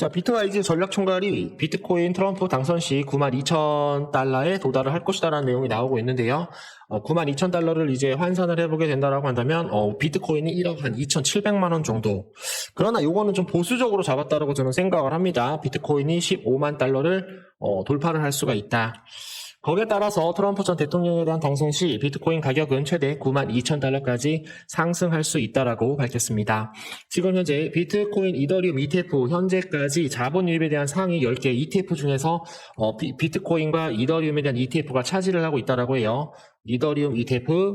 자, 비트와이즈 전략 총괄이 비트코인 트럼프 당선 시 92,000달러에 도달을 할 것이다라는 내용이 나오고 있는데요. 어, 92,000달러를 이제 환산을 해보게 된다라고 한다면 어, 비트코인이 1억 한 2,700만 원 정도. 그러나 요거는 좀 보수적으로 잡았다라고 저는 생각을 합니다. 비트코인이 15만 달러를 어, 돌파를 할 수가 있다. 거기에 따라서 트럼프 전 대통령에 대한 당선 시 비트코인 가격은 최대 9만 2천 달러까지 상승할 수 있다라고 밝혔습니다. 지금 현재 비트코인 이더리움 ETF 현재까지 자본 유입에 대한 상위 10개 ETF 중에서 어, 비, 비트코인과 이더리움에 대한 ETF가 차지를 하고 있다라고 해요. 이더리움 ETF,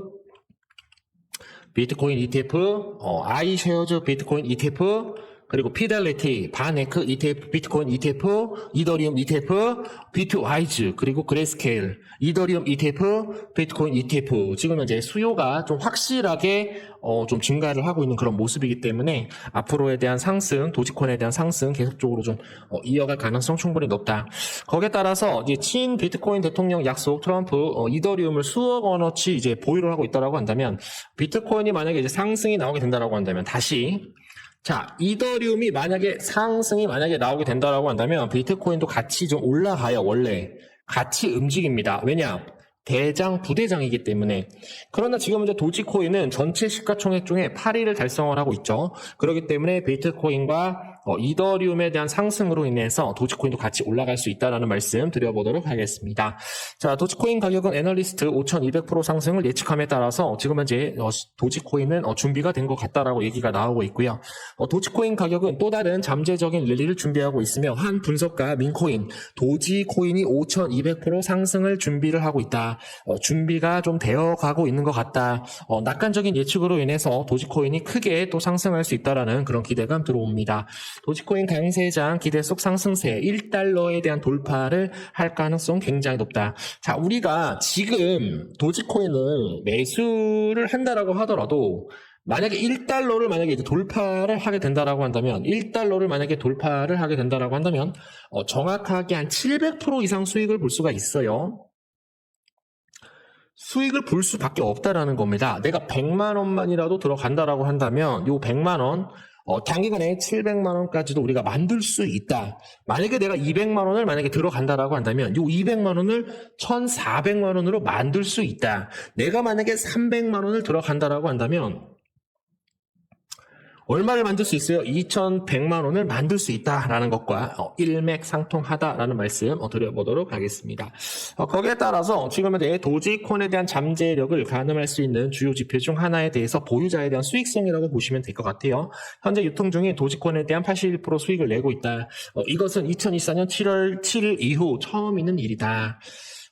비트코인 ETF, 어, 아이쉐어즈 비트코인 ETF, 그리고 피델리티, 바네크 ETF, 비트코인 ETF, 이더리움 ETF, 비트와이즈, 그리고 그레스케일, 이더리움 ETF, 비트코인 ETF. 지금 현재 수요가 좀 확실하게 어, 좀 증가를 하고 있는 그런 모습이기 때문에 앞으로에 대한 상승, 도지코인에 대한 상승 계속적으로 좀 어, 이어갈 가능성 충분히 높다. 거기에 따라서 이제 친 비트코인 대통령 약속 트럼프 어, 이더리움을 수억 원어치 이제 보유를 하고 있다라고 한다면 비트코인이 만약에 이제 상승이 나오게 된다라고 한다면 다시 자, 이더리움이 만약에 상승이 만약에 나오게 된다라고 한다면 비트코인도 같이 좀 올라가요, 원래. 같이 움직입니다. 왜냐? 대장, 부대장이기 때문에. 그러나 지금 이제 도지코인은 전체 시가총액 중에 8위를 달성을 하고 있죠. 그렇기 때문에 비트코인과 어, 이더리움에 대한 상승으로 인해서 도지코인도 같이 올라갈 수 있다는 말씀 드려보도록 하겠습니다. 자, 도지코인 가격은 애널리스트 5,200% 상승을 예측함에 따라서 지금 현재 어, 도지코인은 어, 준비가 된 것 같다라고 얘기가 나오고 있고요. 어, 도지코인 가격은 또 다른 잠재적인 랠리를 준비하고 있으며 한 분석가 민코인, 도지코인이 5,200% 상승을 준비를 하고 있다. 어, 준비가 좀 되어 가고 있는 것 같다. 어, 낙관적인 예측으로 인해서 도지코인이 크게 또 상승할 수 있다라는 그런 기대감 들어옵니다. 도지코인 강세장 기대 속 상승세 1달러에 대한 돌파를 할 가능성 굉장히 높다. 자, 우리가 지금 도지코인을 매수를 한다라고 하더라도 만약에 1달러를 만약에 이제 돌파를 하게 된다라고 한다면 1달러를 만약에 돌파를 하게 된다라고 한다면 어, 정확하게 한 700% 이상 수익을 볼 수가 있어요. 수익을 볼 수밖에 없다라는 겁니다. 내가 100만 원만이라도 들어간다라고 한다면 요 100만 원 어, 단기간에 700만 원까지도 우리가 만들 수 있다. 만약에 내가 200만 원을 만약에 들어간다라고 한다면 요 200만 원을 1,400만 원으로 만들 수 있다. 내가 만약에 300만 원을 들어간다라고 한다면 얼마를 만들 수 있어요? 2,100만 원을 만들 수 있다라는 것과 어, 일맥상통하다라는 말씀 어, 드려보도록 하겠습니다. 어, 거기에 따라서 지금 현재 도지코인에 대한 잠재력을 가늠할 수 있는 주요 지표 중 하나에 대해서 보유자에 대한 수익성이라고 보시면 될 것 같아요. 현재 유통 중인 도지코인에 대한 81% 수익을 내고 있다. 어, 이것은 2024년 7월 7일 이후 처음 있는 일이다.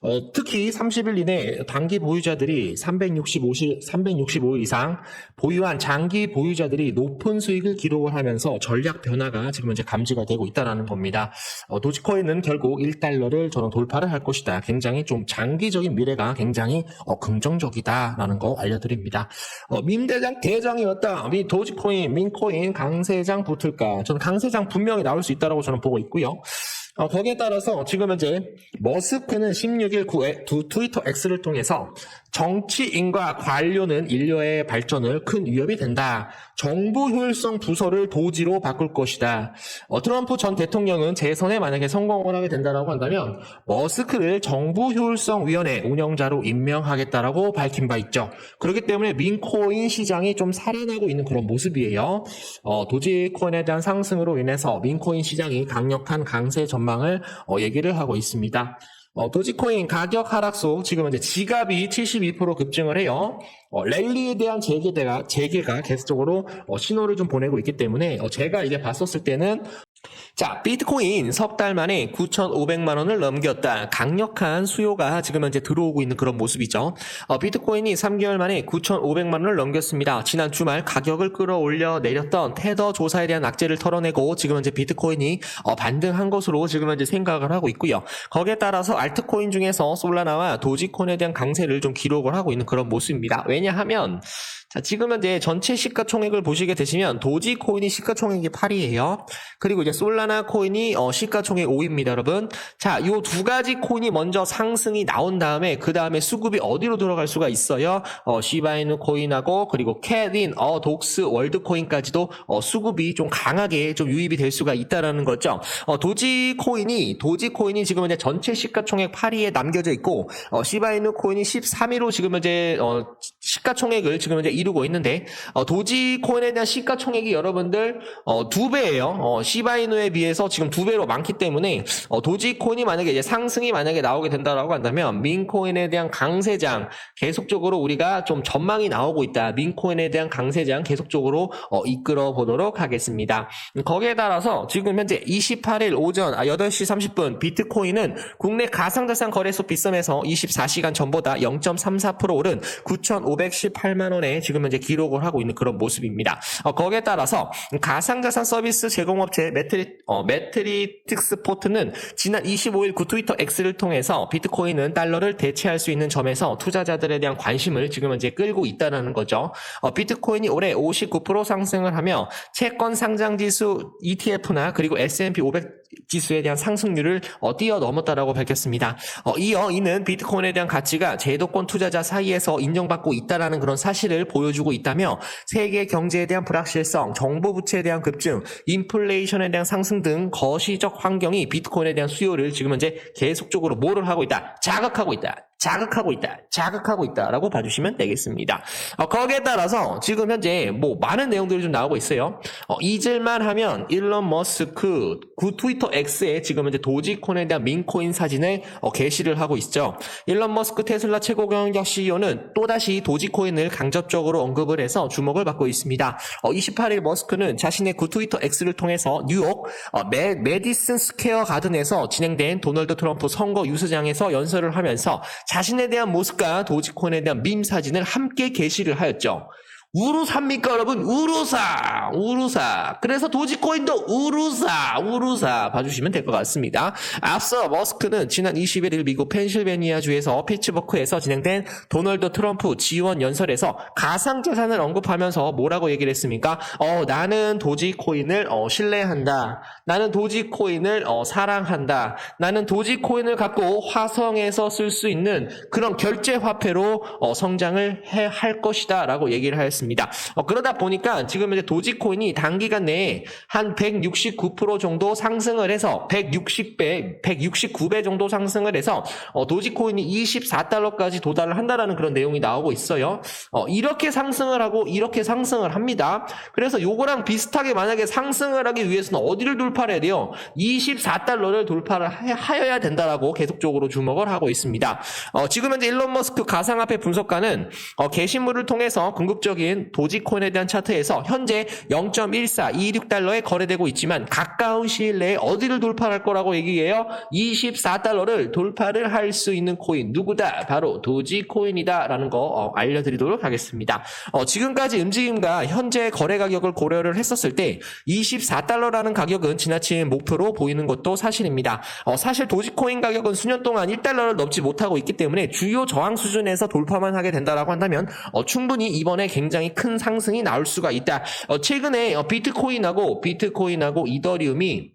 어, 특히 30일 이내 단기 보유자들이 365일, 365일 이상 보유한 장기 보유자들이 높은 수익을 기록을 하면서 전략 변화가 지금 현재 감지가 되고 있다는 겁니다. 어, 도지코인은 결국 1달러를 저는 돌파를 할 것이다. 굉장히 좀 장기적인 미래가 굉장히 어, 긍정적이다라는 거 알려드립니다. 어, 민대장 대장이었다. 미 도지코인, 민코인 강세장 붙을까? 저는 강세장 분명히 나올 수 있다고 저는 보고 있고요. 어, 거기에 따라서 지금 현재 머스크는 16일 구 두 트위터 X를 통해서 정치인과 관료는 인류의 발전을 큰 위협이 된다. 정부 효율성 부서를 도지로 바꿀 것이다. 어, 트럼프 전 대통령은 재선에 만약에 성공을 하게 된다라고 한다면 머스크를 정부 효율성 위원회 운영자로 임명하겠다라고 밝힌 바 있죠. 그렇기 때문에 민코인 시장이 좀 살아나고 있는 그런 모습이에요. 어, 도지코인에 대한 상승으로 인해서 민코인 시장이 강력한 강세 전망을 어, 얘기를 하고 있습니다. 어, 도지코인 가격 하락소 지금 이제 지갑이 72% 급증을 해요. 어, 랠리에 대한 재개가 재개가 계속적으로 어, 신호를 좀 보내고 있기 때문에 어, 제가 이제 봤었을 때는 자, 비트코인 석 달 만에 9,500만 원을 넘겼다. 강력한 수요가 지금 현재 들어오고 있는 그런 모습이죠. 어, 비트코인이 3개월 만에 9,500만 원을 넘겼습니다. 지난 주말 가격을 끌어올려 내렸던 테더 조사에 대한 악재를 털어내고 지금 현재 비트코인이 어, 반등한 것으로 지금 현재 생각을 하고 있고요. 거기에 따라서 알트코인 중에서 솔라나와 도지코인에 대한 강세를 좀 기록을 하고 있는 그런 모습입니다. 왜냐하면 자, 지금 현재 전체 시가총액을 보시게 되시면 도지 코인이 시가총액이 8위예요. 그리고 이제 솔라나 코인이 어, 시가총액 5위입니다, 여러분. 자, 요 두 가지 코인이 먼저 상승이 나온 다음에 그 다음에 수급이 어디로 들어갈 수가 있어요? 어, 시바이누 코인하고 그리고 캐린, 어, 독스, 월드 코인까지도 어, 수급이 좀 강하게 좀 유입이 될 수가 있다라는 거죠. 어, 도지 코인이 도지 코인이 지금 이제 전체 시가총액 8위에 남겨져 있고 어, 시바이누 코인이 13위로 지금 이제 어, 시가총액을 지금 이제 이루고 있는데 어, 도지 코인에 대한 시가총액이 여러분들 어, 두 배예요. 어, 시바이누에 비해서 지금 두 배로 많기 때문에 어, 도지 코인이 만약에 이제 상승이 만약에 나오게 된다라고 한다면 민코인에 대한 강세장 계속적으로 우리가 좀 전망이 나오고 있다. 민코인에 대한 강세장 계속적으로 어, 이끌어 보도록 하겠습니다. 음, 거기에 따라서 지금 현재 28일 오전 아, 8시 30분 비트코인은 국내 가상자산 거래소 빗썸에서 24시간 전보다 0.34% 오른 9,518만 원에 지금 현재 기록을 하고 있는 그런 모습입니다. 어, 거기에 따라서 가상자산 서비스 제공업체 매트리, 어, 매트리틱스 포트는 지난 25일 구 트위터 X를 통해서 비트코인은 달러를 대체할 수 있는 점에서 투자자들에 대한 관심을 지금 현재 끌고 있다는 거죠. 어, 비트코인이 올해 59% 상승을 하며 채권 상장 지수 ETF나 그리고 S&P 500 지수에 대한 상승률을 어, 뛰어넘었다라고 밝혔습니다. 어, 이어 이는 비트코인에 대한 가치가 제도권 투자자 사이에서 인정받고 있다라는 그런 사실을 보여주고 있다며 세계 경제에 대한 불확실성, 정보 부채에 대한 급증, 인플레이션에 대한 상승 등 거시적 환경이 비트코인에 대한 수요를 지금 현재 계속적으로 뭐를 하고 있다? 자극하고 있다. 자극하고 있다. 자극하고 있다라고 봐주시면 되겠습니다. 어, 거기에 따라서 지금 현재 뭐 많은 내용들이 좀 나오고 있어요. 어, 잊을만 하면 일론 머스크 구 트위터 X에 지금 현재 도지코인에 대한 민코인 사진을 어, 게시를 하고 있죠. 일론 머스크 테슬라 최고 경영력 CEO는 또다시 도지코인을 강접적으로 언급을 해서 주목을 받고 있습니다. 어, 28일 머스크는 자신의 구 트위터 X를 통해서 뉴욕 어, 메, 메디슨 스퀘어 가든에서 진행된 도널드 트럼프 선거 유수장에서 연설을 하면서 자신에 대한 모습과 도지코인에 대한 밈 사진을 함께 게시를 하였죠. 우루사입니까 여러분? 우루사 우루사 그래서 도지코인도 우루사 우루사 봐주시면 될 것 같습니다. 앞서 머스크는 지난 21일 미국 펜실베니아 주에서 피츠버크에서 진행된 도널드 트럼프 지원 연설에서 가상자산을 언급하면서 뭐라고 얘기를 했습니까? 어 나는 도지코인을 어, 신뢰한다. 나는 도지코인을 어, 사랑한다. 나는 도지코인을 갖고 화성에서 쓸 수 있는 그런 결제 화폐로 어, 성장을 해, 할 것이다 라고 얘기를 하였습니다. 어, 그러다 보니까 지금 이제 도지코인이 단기간 내에 한 169% 정도 상승을 해서 160배, 169배 정도 상승을 해서 어, 도지코인이 24달러까지 도달을 한다라는 그런 내용이 나오고 있어요. 어, 이렇게 상승을 하고 이렇게 상승을 합니다. 그래서 요거랑 비슷하게 만약에 상승을 하기 위해서는 어디를 돌파를 해야 돼요? 24달러를 돌파를 하- 하여야 된다라고 계속적으로 주목을 하고 있습니다. 어, 지금 현재 일론 머스크 가상화폐 분석가는 어, 게시물을 통해서 궁극적인 도지코인에 대한 차트에서 현재 0.1426달러에 거래되고 있지만 가까운 시일 내에 어디를 돌파할 거라고 얘기해요? 24달러를 돌파를 할 수 있는 코인 누구다? 바로 도지코인이다라는 거 어, 알려드리도록 하겠습니다. 어, 지금까지 움직임과 현재 거래 가격을 고려를 했었을 때 24달러라는 가격은 지나친 목표로 보이는 것도 사실입니다. 어, 사실 도지코인 가격은 수년 동안 1달러를 넘지 못하고 있기 때문에 주요 저항 수준에서 돌파만 하게 된다라고 한다면 어, 충분히 이번에 굉장히 큰 상승이 나올 수가 있다. 어, 최근에 어, 비트코인하고 비트코인하고 이더리움이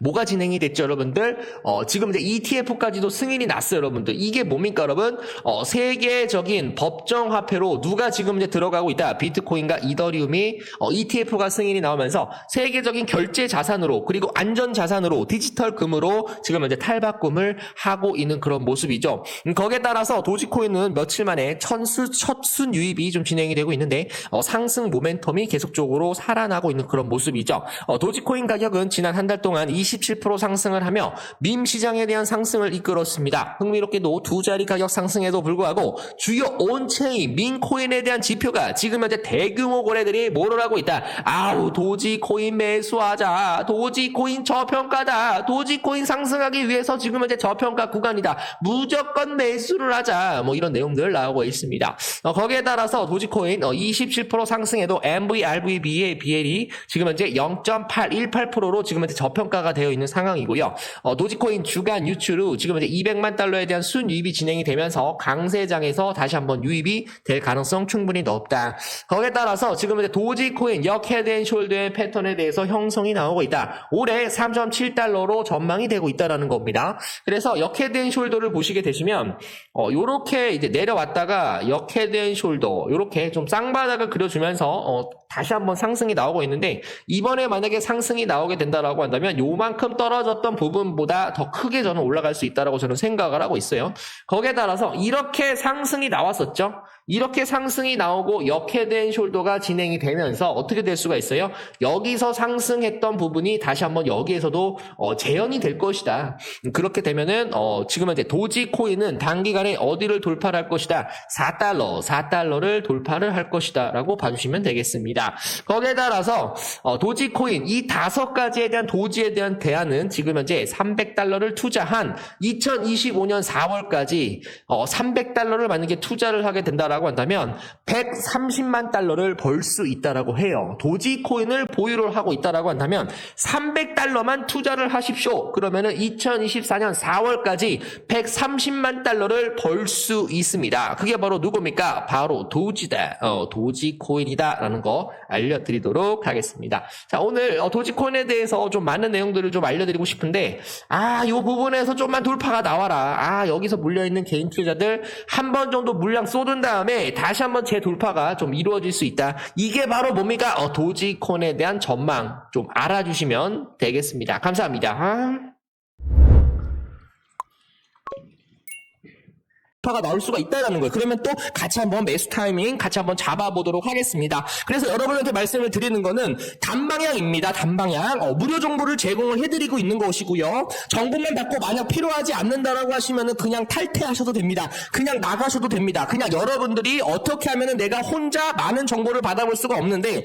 뭐가 진행이 됐죠, 여러분들? 어, 지금 이제 ETF까지도 승인이 났어요, 여러분들. 이게 뭡니까, 여러분? 어, 세계적인 법정 화폐로 누가 지금 이제 들어가고 있다. 비트코인과 이더리움이 어, ETF가 승인이 나오면서 세계적인 결제 자산으로 그리고 안전 자산으로 디지털 금으로 지금 이제 탈바꿈을 하고 있는 그런 모습이죠. 음, 거기에 따라서 도지코인은 며칠 만에 천수 첫순 유입이 좀 진행이 되고 있는데 어, 상승 모멘텀이 계속적으로 살아나고 있는 그런 모습이죠. 어, 도지코인 가격은 지난 한 달 동안 27% 상승을 하며 밈 시장에 대한 상승을 이끌었습니다. 흥미롭게도 두 자리 가격 상승에도 불구하고 주요 온체인 민코인에 대한 지표가 지금 현재 대규모 거래들이 뭐를 하고 있다. 아우 도지코인 매수하자. 도지코인 저평가다. 도지코인 상승하기 위해서 지금 현재 저평가 구간이다. 무조건 매수를 하자. 뭐 이런 내용들 나오고 있습니다. 어, 거기에 따라서 도지코인 어, 27% 상승에도 MVRVB의 비엘이 지금 현재 0.818%로 지금 현재 저평가가 되어 있는 상황이고요. 어, 도지코인 주간 유출 후 지금 이제 200만 달러에 대한 순유입이 진행이 되면서 강세장에서 다시 한번 유입이 될 가능성 충분히 높다. 거기에 따라서 지금 이제 도지코인 역 헤드앤숄더의 패턴에 대해서 형성이 나오고 있다. 올해 3.7달러로 전망이 되고 있다라는 겁니다. 그래서 역 헤드앤숄더를 보시게 되시면 어, 요렇게 이제 내려왔다가 역 헤드앤숄더 요렇게 좀 쌍바닥을 그려주면서 어, 다시 한번 상승이 나오고 있는데 이번에 만약에 상승이 나오게 된다라고 한다면 요만 큼 떨어졌던 부분보다 더 크게 저는 올라갈 수 있다라고 저는 생각을 하고 있어요. 거기에 따라서 이렇게 상승이 나왔었죠. 이렇게 상승이 나오고 역헤드앤 숄더가 진행이 되면서 어떻게 될 수가 있어요? 여기서 상승했던 부분이 다시 한번 여기에서도 어, 재현이 될 것이다. 그렇게 되면은 어, 지금은 이제 도지 코인은 단기간에 어디를 돌파를 할 것이다. 4달러, 4달러를 돌파를 할 것이다라고 봐주시면 되겠습니다. 거기에 따라서 어, 도지 코인 이 다섯 가지에 대한 도지에 대한 대안은 지금 현재 300달러를 투자한 2025년 4월까지 어, 300달러를 만약에 투자를 하게 된다 라고 한다면 130만 달러를 벌 수 있다라고 해요. 도지 코인을 보유를 하고 있다라고 한다면 300달러만 투자를 하십시오. 그러면은 2024년 4월까지 130만 달러를 벌 수 있습니다. 그게 바로 누굽니까? 바로 도지다. 어, 도지 코인이다라는 거 알려드리도록 하겠습니다. 자, 오늘 어, 도지 코인에 대해서 좀 많은 내용들을 좀 알려드리고 싶은데 아, 요 부분에서 좀만 돌파가 나와라. 아, 여기서 물려있는 개인 투자자들 한 번 정도 물량 쏟은 다음 에 다시 한번 재돌파가 좀 이루어질 수 있다. 이게 바로 뭡니까? 어, 도지콘에 대한 전망 좀 알아주시면 되겠습니다. 감사합니다. 파가 나올 수가 있다는 거예요. 그러면 또 같이 한번 매수 타이밍 같이 한번 잡아보도록 하겠습니다. 그래서 여러분한테 말씀을 드리는 거는 단방향입니다. 단방향. 어, 무료 정보를 제공을 해드리고 있는 것이고요. 정보만 받고 만약 필요하지 않는다라고 하시면은 그냥 탈퇴하셔도 됩니다. 그냥 나가셔도 됩니다. 그냥 여러분들이 어떻게 하면은 내가 혼자 많은 정보를 받아볼 수가 없는데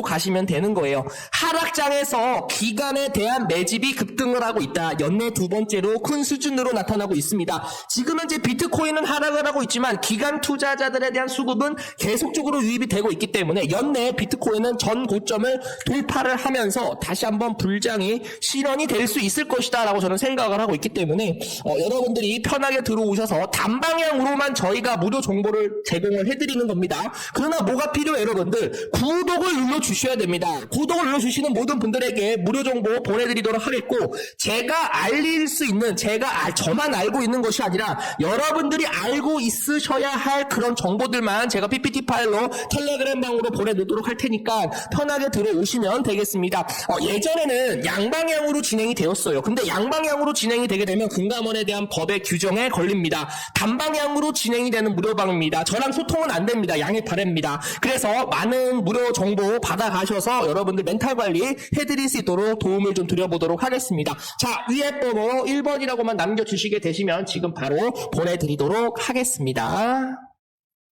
가시면 되는 거예요. 하락장에서 기간에 대한 매집이 급등을 하고 있다. 연내 두 번째로 큰 수준으로 나타나고 있습니다. 지금 현재 비트코인은 하락을 하고 있지만 기간 투자자들에 대한 수급은 계속적으로 유입이 되고 있기 때문에 연내 비트코인은 전 고점을 돌파를 하면서 다시 한번 불장이 실현이 될 수 있을 것이다 라고 저는 생각을 하고 있기 때문에 어, 여러분들이 편하게 들어오셔서 단방향으로만 저희가 무료 정보를 제공을 해드리는 겁니다. 그러나 뭐가 필요해요 여러분들 구독을 눌러주셔야 됩니다. 구독을 눌러주시는 모든 분들에게 무료 정보 보내드리도록 하겠고 제가 알릴 수 있는 제가 알- 저만 알고 있는 것이 아니라 여러분들이 알고 있으셔야 할 그런 정보들만 제가 PPT 파일로 텔레그램 방으로 보내놓도록 할 테니까 편하게 들어오시면 되겠습니다. 어, 예전에는 양방향으로 진행이 되었어요. 근데 양방향으로 진행이 되게 되면 금감원에 대한 법의 규정에 걸립니다. 단방향으로 진행이 되는 무료방입니다. 저랑 소통은 안 됩니다. 양해 바랍니다. 그래서 많은 무료 정보 받아가셔서 여러분들 멘탈 관리 해드릴 수 있도록 도움을 좀 드려보도록 하겠습니다. 자, 위에 번호 1번이라고만 남겨주시게 되시면 지금 바로 보내드리도록 하겠습니다.